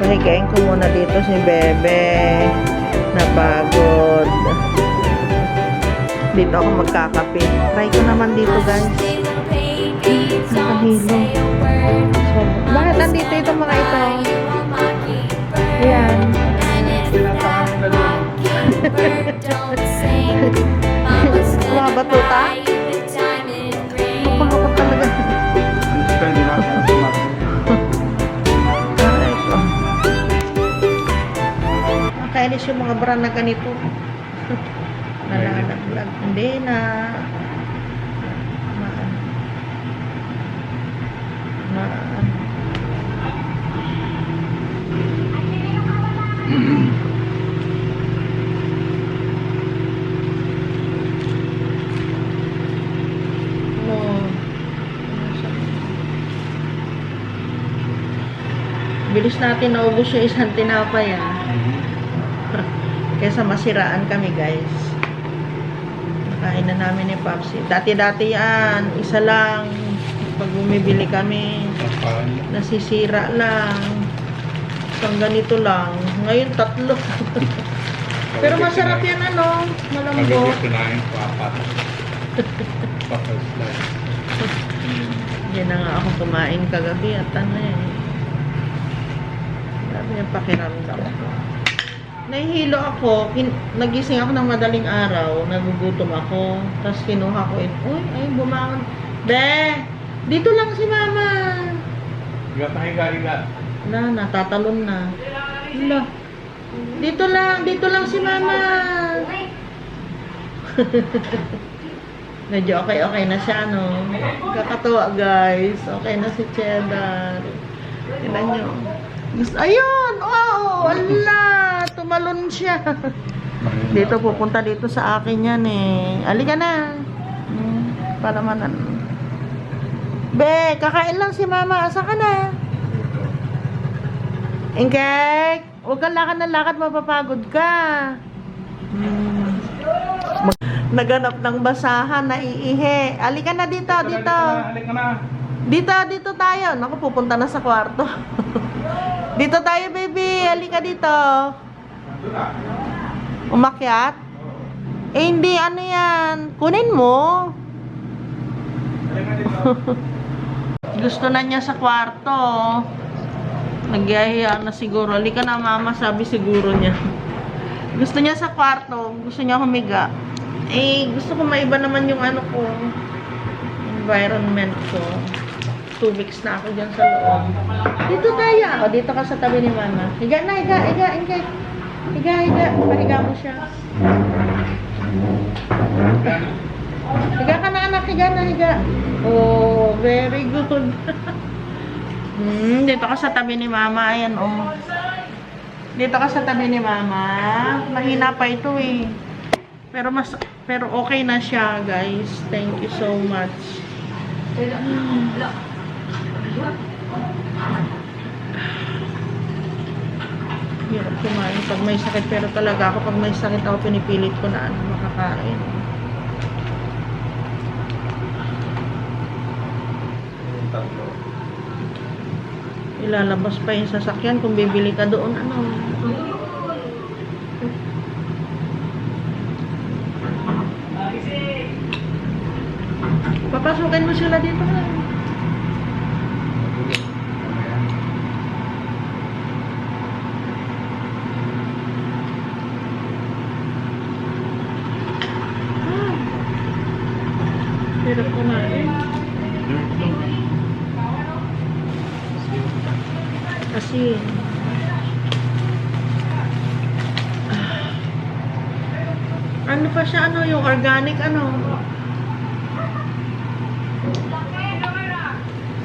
Pahigain ko muna dito si Bebe. Napagod. Dito ako magkakape. Try ko naman dito guys. Nakahilo. So, bakit nandito itong mga ito? Ayan. Mga batuta? Yung mga brand na ganito. Nalalaglag. Hindi na. Ma ma Oh. Bilis natin naubos yung isang tinapay ah. Kesa masiraan kami guys. Nakain na namin ni Papsi. Dati-dati yan, isa lang. Pag bumibili kami, nasisira lang. Isang ganito lang. Ngayon tatlo. Pero masarap yan ano, malambot. kinain ko apat. Hindi na nga ako kumain kagabi at ano eh. Sabi niya pakiramdam. Nahihilo ako, kin- nagising ako ng madaling araw, nagugutom ako, tapos kinuha ko it. Uy, ay bumangon. Be, dito lang si mama. Higa pa higa, higa. Na, natatalon na. Hala. Dito lang, dito lang si mama. Medyo okay-okay na siya, ano. Kakatuwa, guys. Okay na si Cheddar. Tignan nyo. Ayun! Oh! Wala! Tumalon siya. Dito, pupunta dito sa akin yan eh. Alika na. Hmm, para manan. Be, kakain lang si mama. Asa ka na? Ingkek! Huwag kang lakad ng lakad, mapapagod ka. Hmm. Naganap ng basahan, naiihi. Alika na dito, dito. Halika na. Dito, dito tayo. Naku, pupunta na sa kwarto. dito tayo, baby. Alika dito. Umakyat? Eh, hindi. Ano yan? Kunin mo. Gusto na niya sa kwarto. Nagyahiya na siguro. Halika na, mama. Sabi siguro niya. Gusto niya sa kwarto. Gusto niya humiga. Eh, gusto ko maiba naman yung ano ko. Environment ko. Two weeks na ako dyan sa loob. Dito tayo. O, dito ka sa tabi ni mama. Higa na, higa, higa, higa. Higa, higa. Pahiga mo siya. Higa ka na, anak. Higa na, higa. Oh, very good. hmm, dito ka sa tabi ni mama. Ayan, oh. Dito ka sa tabi ni mama. Mahina pa ito, eh. Pero mas pero okay na siya, guys. Thank you so much. Hirap kumain pag may sakit. Pero talaga ako, pag may sakit ako, pinipilit ko na ano, makakain. Ilalabas pa yung sasakyan kung bibili ka doon. Ano? Papasukin mo sila dito. Ah. Hirap kumain. Kasi ah, ano pa siya ano yung organic ano?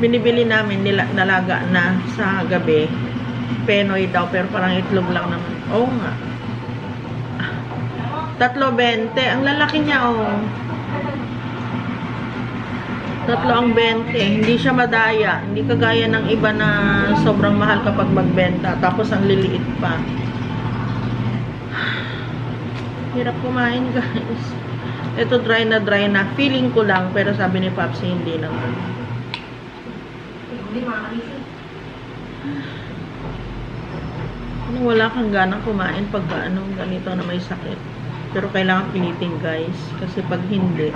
Binibili namin nila nalaga na sa gabi. Penoy daw pero parang itlog lang naman. Oo nga. Tatlo 20 ang lalaki niya oh Tatlo ang 20. Hindi siya madaya. Hindi kagaya ng iba na sobrang mahal kapag magbenta. Tapos ang liliit pa. Hirap kumain guys. Ito dry na dry na. Feeling ko lang. Pero sabi ni Papsi hindi naman. wala kang ganang kumain pag ano, ganito na may sakit. Pero kailangan pilitin guys. Kasi pag hindi,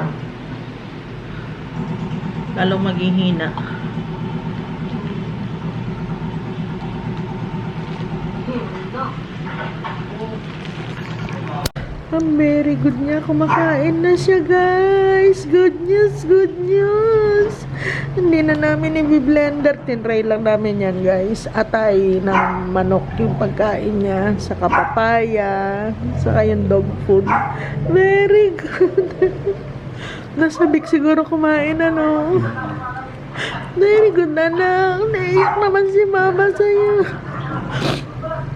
lalong maging hina. Ang very good niya. Kumakain na siya, guys. Good news, good news. Hindi na namin i-blender. Tinry lang namin yan, guys. Atay ng manok yung pagkain niya. Sa papaya. Saka yung dog food. Very good. Nasabik siguro kumain, ano. Very good, anak. Naiyak naman si mama sa'yo.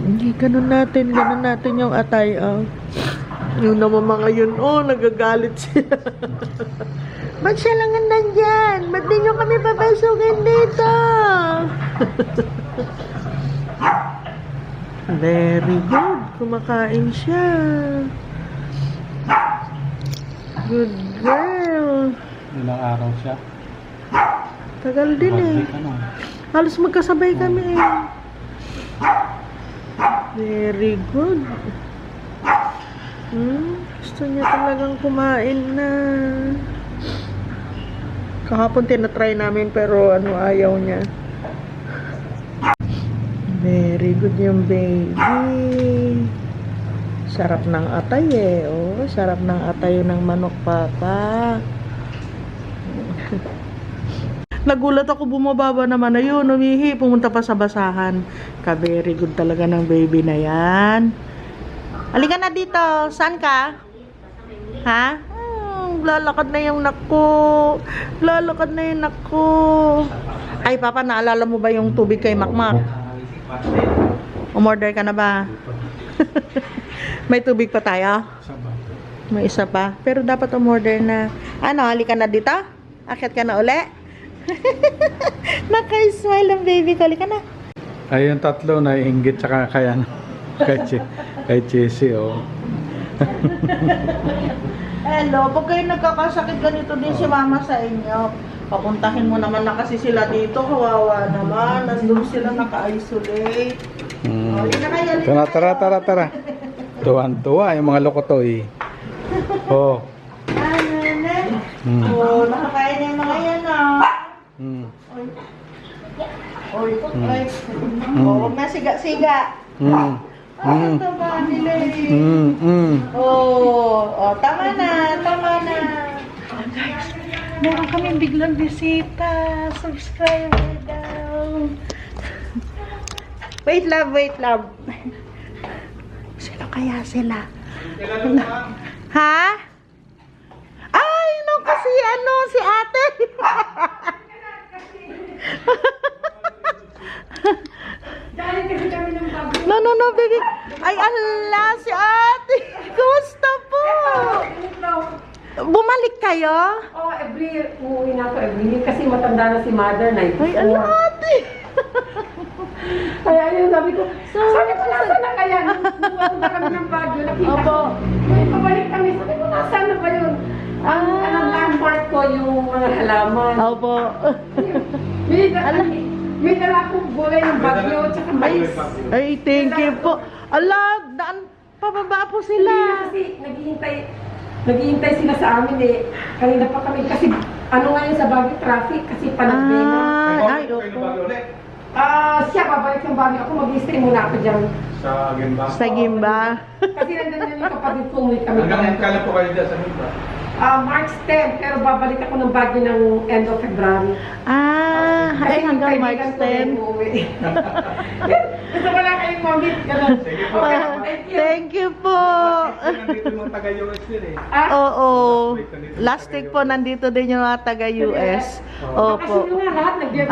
Hindi, ganun natin. Ganun natin yung atay, oh. Yung naman mga yun, oh, nagagalit siya. Ba't siya lang ang nandyan? Ba't di nyo kami papasukin dito? Very good. Kumakain siya. Good girl. Ilang araw siya. Tagal din eh. Na. Halos magkasabay kami eh. Very good. Hmm, gusto niya talagang kumain na. Kahapon tinatry namin pero ano ayaw niya. Very good yung baby. Sarap ng atay eh. Oh, sarap ng atay ng manok papa. Nagulat ako bumababa naman na yun, umihi, pumunta pa sa basahan. Ka-very good talaga ng baby na yan. Halika na dito, saan ka? Ha? Hmm, lalakad na yung nako. Lalakad na yung nako. Ay, Papa, naalala mo ba yung tubig kay Makmak? Umorder ka na ba? May tubig pa tayo? May isa pa. Pero dapat umorder na. Ano, halika na dito? Akit ka na uli? Naka-smile ang baby ko. Halika na. Ay, yung tatlo na inggit tsaka kay ano, kay, Che, kay Chessy, oh. Hello, pag kayo nagkakasakit ganito din si mama sa inyo. Papuntahin mo naman na kasi sila dito. Kawawa naman. Nandun sila naka-isolate. Hmm. Oh, kayo, Tara, tara, tara, tara. Tuwan-tuwa yung mga lokotoy. Oh. Ah, nene. Hmm. Oh, nakakain na yung mga yan ah. Hmm. Oy. Oy, Hmm. oy. Oh, huwag na siga-siga. Hmm. Ah, nila eh. Hmm. Hmm. Oh, oh, tama na, tama na. Oh, guys, meron kami biglang bisita. Subscriber daw. Wait, love, wait, love. Sino kaya sila? Ha? Ay, no, kasi ano, si ate. No, no, no, baby. Ay, ala, si ate. Kumusta po? Bumalik kayo? Oh, every year, na year kasi matanda na si mother, 94. Ay, ala, ate. Kaya yun, sabi ko, sabi ko, nasa na kaya? Nung pumunta kami ng Baguio, nakita Opo. ko. May pabalik kami, sabi ko, nasaan na ba yun? Ang, Ah. ang landmark ko, yung mga halaman. Opo. May, dala, may dala akong gulay ng Baguio, tsaka mais. Ay, thank you po. Ala, daan pababa po sila. na kasi naghihintay, naghihintay sila sa amin eh. Kanina pa kami kasi ano ngayon sa Baguio traffic kasi panagdena. Ah, ay, opo. Ah, siya babalik ng Baguio. Ako mag-stay muna ako dyan. Sa Gimba. Sa Gimba. Kasi nandun yung kapatid ko, umuwi kami. Hanggang kailan po kayo dyan sa Gimba? Ah, March 10, pero babalik ako ng Baguio ng end of February. Ah, ay, yung hanggang March ko din 10. Gusto ko lang kayong mamit. Ganun. Sige po. Okay, thank you. Thank you po. Nandito yung mga taga-US din eh. Ah, Oo. Last week po, nandito din yung mga taga-US. Opo. Opo. nga lahat, nag-biyahe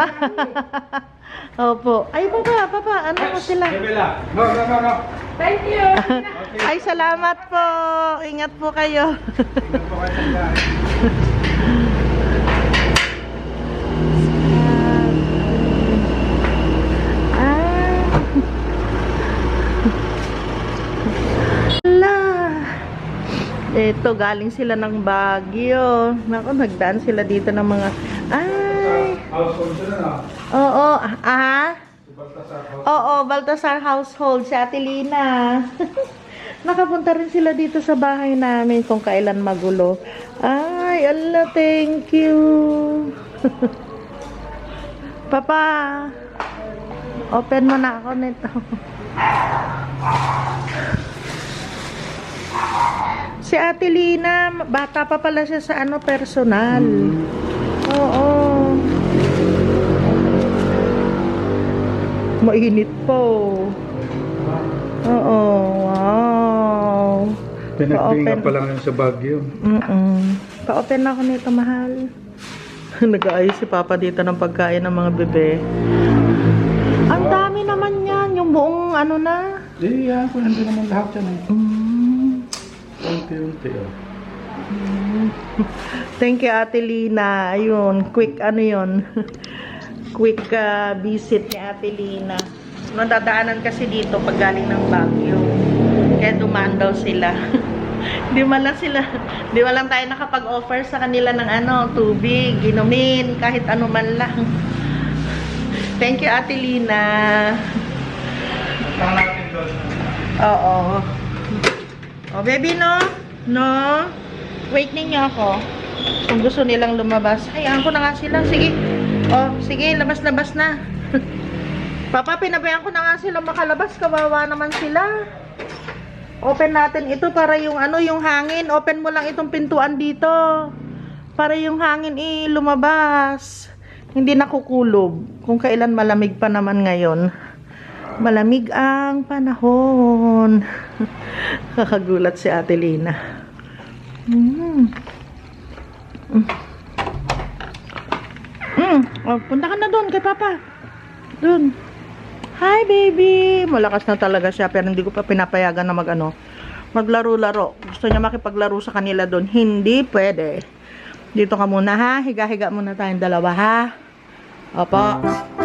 Opo. Ay, papa, papa, ano mo sila? No, no, no, no. Thank you. Ay, salamat po. Ingat po kayo. Tingnan po kayo sa Ah. Ala. Ito, galing sila ng Baguio. Naku, nagdaan sila dito ng mga... Ay! House phone sila na. Oo. Ah? Oo, Baltasar Household, si Ate Lina. Nakapunta rin sila dito sa bahay namin kung kailan magulo. Ay, Allah, thank you. Papa, open mo na ako nito. Si Ate Lina, bata pa pala siya sa ano, personal. Oo. Mainit po. Oo, wow. Pinagbinga Pa-open. pa lang yun sa Baguio. Mm-mm. Pa-open na ako nito, mahal. Nag-aayos si Papa dito ng pagkain ng mga bebe. Ang dami naman yan. Yung buong ano na. Eh, yan ko nandun naman lahat yan eh. Mm. Unti-unti oh. Thank you, Ate Lina. Ayun, quick ano yun. quick ah, visit ni Ate Lina. Nadadaanan kasi dito pag galing ng Baguio. Kaya dumaan daw sila. Di lang sila, di lang tayo nakapag-offer sa kanila ng ano, tubig, inumin, kahit ano man lang. Thank you, Ate Lina. Oo. Oh, baby, no? No? Wait ninyo ako. Kung gusto nilang lumabas. Hayaan ko na nga sila. Sige. Oh, sige, labas-labas na. Papa, pinabayaan ko na nga sila makalabas. Kawawa naman sila. Open natin ito para yung ano, yung hangin. Open mo lang itong pintuan dito. Para yung hangin eh, lumabas. Hindi nakukulob. Kung kailan malamig pa naman ngayon. Malamig ang panahon. Kakagulat si Ate Lina. Mm. Mm. Mm. Oh, punta ka na doon kay Papa. Doon. Hi, baby. Malakas na talaga siya pero hindi ko pa pinapayagan na mag ano, maglaro-laro. Gusto niya makipaglaro sa kanila doon. Hindi pwede. Dito ka muna ha. Higa-higa muna tayong dalawa ha. Opo. Hello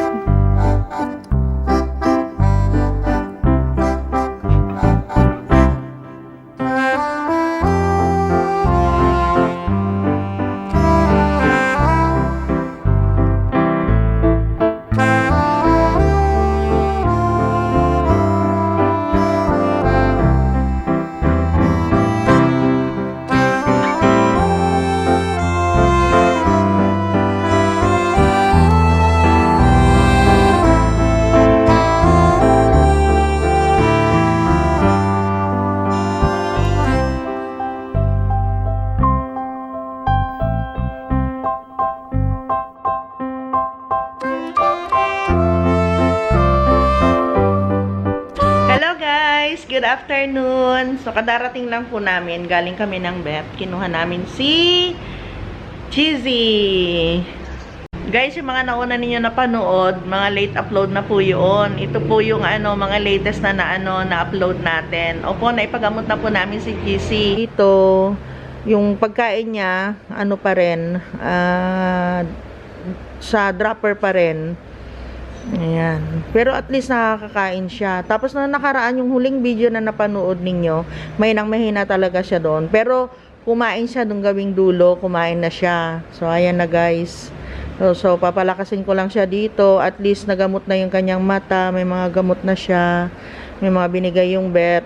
Good afternoon! So, kadarating lang po namin. Galing kami ng bet. Kinuha namin si Cheesy. Guys, yung mga nauna ninyo napanood, mga late upload na po yun. Ito po yung ano, mga latest na na, ano, na-upload natin. Opo, naipagamot na po namin si Cheesy. Ito, yung pagkain niya, ano pa rin, ah, sa dropper pa rin. Ayan. Pero at least nakakakain siya. Tapos na nakaraan yung huling video na napanood ninyo, may nang mahina talaga siya doon. Pero kumain siya nung gawing dulo, kumain na siya. So ayan na guys. So, so papalakasin ko lang siya dito. At least nagamot na yung kanyang mata, may mga gamot na siya. May mga binigay yung vet.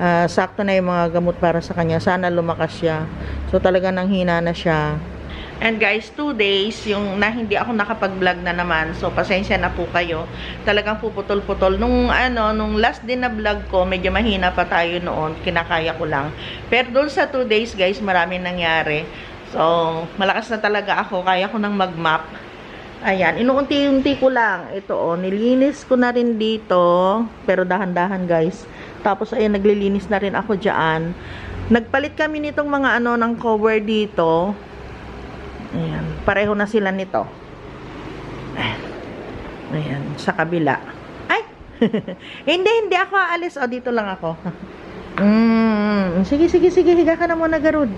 Ah, sakto na yung mga gamot para sa kanya. Sana lumakas siya. So talaga nang hina na siya. And guys, two days, yung na hindi ako nakapag-vlog na naman. So, pasensya na po kayo. Talagang puputol-putol. Nung ano, nung last din na vlog ko, medyo mahina pa tayo noon. Kinakaya ko lang. Pero doon sa two days, guys, marami nangyari. So, malakas na talaga ako. Kaya ko nang mag-map. Ayan, inuunti-unti ko lang. Ito, oh, nilinis ko na rin dito. Pero dahan-dahan, guys. Tapos, ayan, naglilinis na rin ako dyan. Nagpalit kami nitong mga ano, ng cover dito. Ayan, pareho na sila nito. Ayan, sa kabila. Ay! hindi, hindi ako aalis. O, dito lang ako. mm, sige, sige, sige. Higa ka na muna, Garud.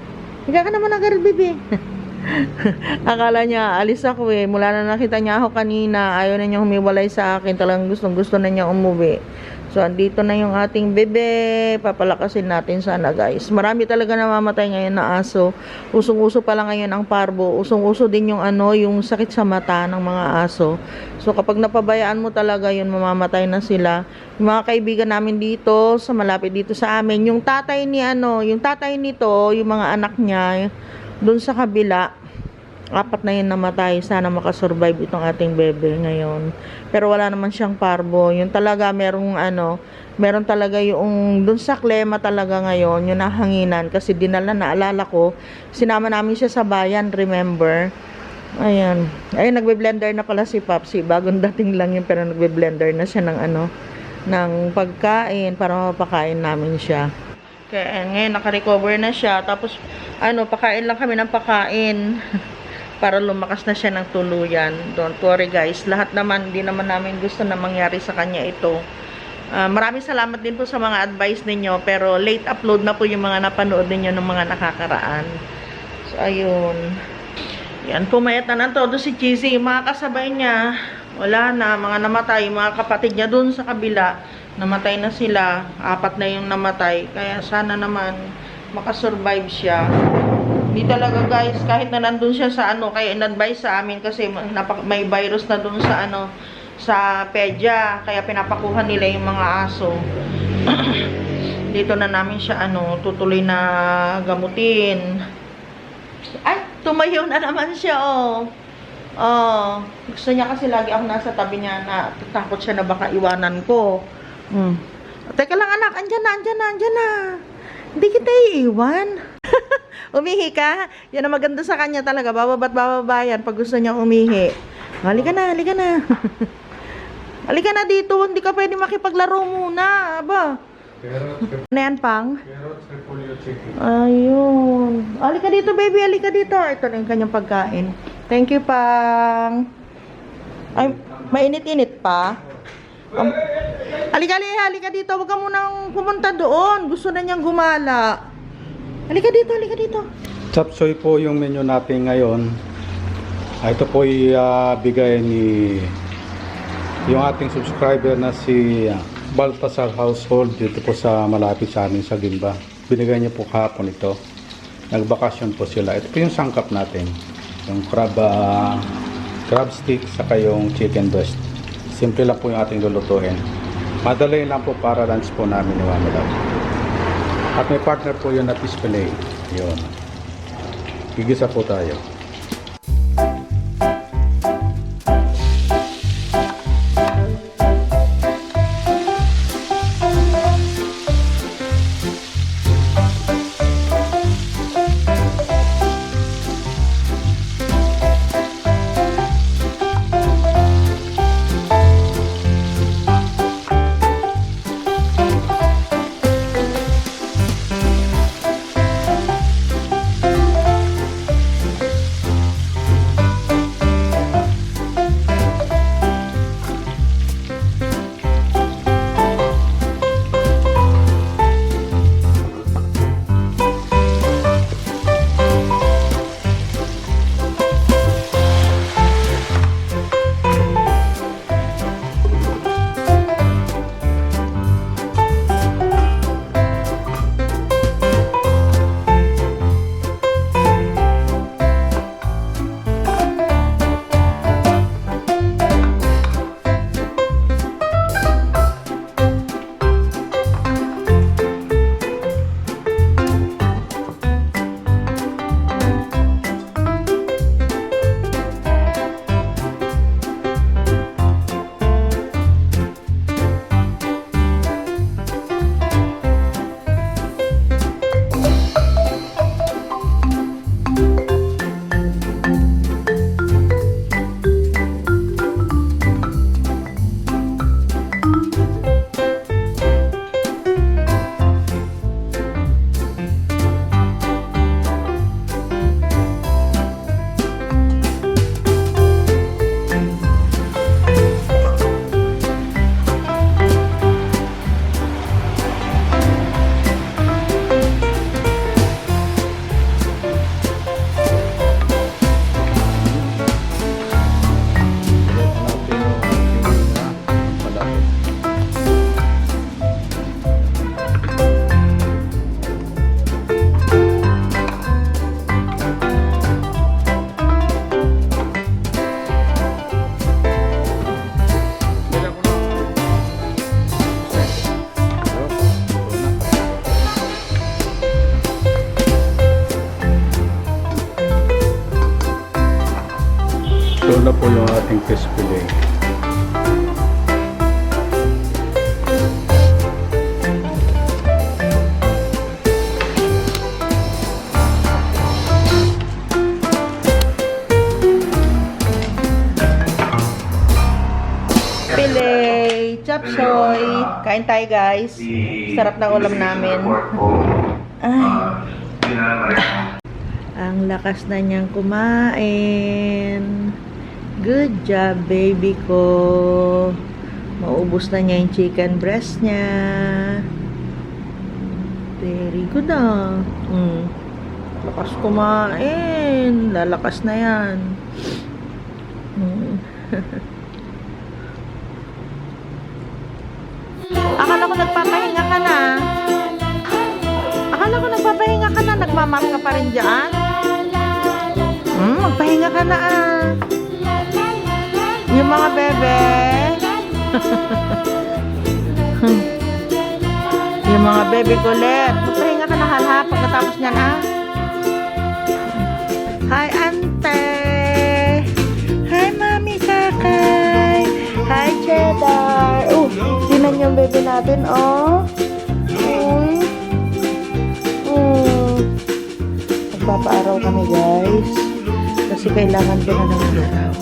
Higa ka na muna, Garud, bibi. Akala niya, alis ako eh. Mula na nakita niya ako kanina, ayaw na niya humiwalay sa akin. Talagang gustong gusto na niya umuwi. So, andito na yung ating bebe. Papalakasin natin sana, guys. Marami talaga namamatay ngayon na aso. Usong-uso pala ngayon ang parbo. Usong-uso din yung ano, yung sakit sa mata ng mga aso. So, kapag napabayaan mo talaga yun, mamamatay na sila. Yung mga kaibigan namin dito, sa malapit dito sa amin, yung tatay ni ano, yung tatay nito, yung mga anak niya, doon sa kabila, apat na yun namatay. Sana makasurvive itong ating bebe ngayon. Pero wala naman siyang parbo. Yun talaga merong ano, meron talaga yung dun sa klema talaga ngayon, yung nahanginan. Kasi dinala, naalala ko, sinama namin siya sa bayan, remember? Ayan. Ayun, nagbe-blender na pala si Papsi. Bagong dating lang yun, pero nagbe-blender na siya ng ano, ng pagkain para mapakain namin siya. Kaya ngayon, nakarecover na siya. Tapos, ano, pakain lang kami ng pakain. para lumakas na siya ng tuluyan. Don't worry guys. Lahat naman, hindi naman namin gusto na mangyari sa kanya ito. Ah, maraming salamat din po sa mga advice ninyo. Pero late upload na po yung mga napanood ninyo ng mga nakakaraan. So, ayun. Yan, pumayat na ng todo si Cheesy. Mga kasabay niya, wala na. Mga namatay. Mga kapatid niya dun sa kabila, namatay na sila. Apat na yung namatay. Kaya sana naman makasurvive siya. Hindi talaga guys, kahit na nandun siya sa ano, kaya in-advise sa amin kasi may virus na dun sa ano, sa pedya. Kaya pinapakuha nila yung mga aso. Dito na namin siya ano, tutuloy na gamutin. Ay, tumayo na naman siya, oh. Oh, gusto niya kasi lagi ako nasa tabi niya na takot siya na baka iwanan ko. Hmm. Teka lang anak, andyan na, andyan na, andyan na. Hindi kita iiwan. Umihi ka? Yan ang maganda sa kanya talaga. Bababat bababa yan pag gusto niya umihi. Halika na, halika na. halika na dito. Hindi ka pwede makipaglaro muna. Aba. Ano yan, Pang? Ayun. Halika dito, baby. Halika dito. Ito na yung kanyang pagkain. Thank you, Pang. Ay, mainit-init pa. Um, halika, halika, dito. Huwag ka munang pumunta doon. Gusto na niyang gumala. Halika dito, halika dito. Chapsoy po yung menu natin ngayon. Ah, Ito po ay ah, bigay ni yung ating subscriber na si ah, Baltasar Household dito po sa malapit sa amin sa Gimba. Binigay niya po kahapon ito. Nagbakasyon po sila. Ito po yung sangkap natin. Yung crab, ah, crab stick saka yung chicken breast. Simple lang po yung ating lulutuin. Madali lang po para lunch po namin ni Mama. At may partner po yun fish fillet. Yun. Gigisa po tayo. Chop soy. Kain tayo guys. Sarap ng ulam namin. Ay. Ang lakas na niyang kumain. Good job, baby ko. Maubos na niya yung chicken breast niya. Very good ah. Mm. Lakas kumain. Lalakas na yan. Mm. Akala ko nagpapahinga ka na. Akala ko nagpapahinga ka na. Nagmamap ka pa rin dyan. Hmm, magpahinga ka na ah. Yung mga bebe. yung mga bebe ko ulit. Magpahinga ka na halha pagkatapos niyan ah. Hi, ante. Hi, mami kakay. Hi, cheddar. Oh, tinan yung bebe natin, oh. Uy. Oh. Magpapaaraw kami, guys. Kasi kailangan ko na ng araw.